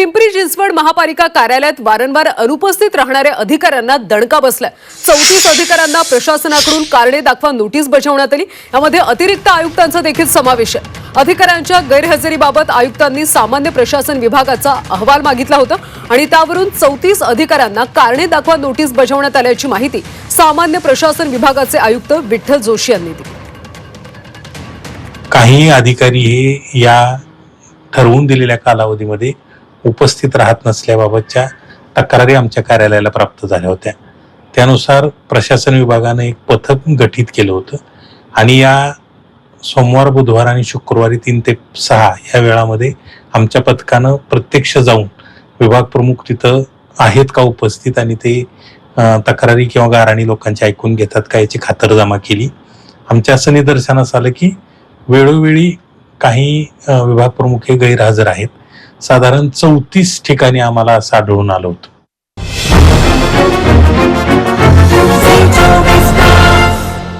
पिंपरी चिंचवड महापालिका कार्यालयात वारंवार अनुपस्थित राहणाऱ्या अधिकाऱ्यांना दणका बसलाय. चौतीस अधिकाऱ्यांना प्रशासनाकडून कारणे दाखवा नोटीस बजावण्यात आली. यामध्ये अतिरिक्त आयुक्तांचा देखील समावेश आहे. अधिकाऱ्यांच्या गैरहजेरीबाबत आयुक्तांनी सामान्य प्रशासन विभागाचा अहवाल मागितला होता आणि त्यावरून चौतीस अधिकाऱ्यांना कारणे दाखवा नोटीस बजावण्यात आल्याची माहिती सामान्य प्रशासन विभागाचे आयुक्त विठ्ठल जोशी यांनी दिली. काही अधिकारी हे या ठरवून दिलेल्या कालावधीमध्ये उपस्थित राहत नसल्याबाबतच्या तक्रारी आमच्या कार्यालयाला प्राप्त झाल्या होत्या. त्यानुसार प्रशासन विभागानं एक पथक गठीत केलं होतं आणि या सोमवार बुधवार आणि शुक्रवारी तीन ते सहा या वेळामध्ये आमच्या पथकानं प्रत्यक्ष जाऊन विभाग प्रमुख तिथं आहेत का उपस्थित आणि ते तक्रारी किंवा गाराणी लोकांची ऐकून घेतात का याची खातरजमा केली. आमच्या असं निदर्शनास आलं की वेळोवेळी काही विभाग प्रमुख हे गैरहजर आहेत. साधारण चौतीस ठिकाणी आम्हाला असं आढळून आलं होतं.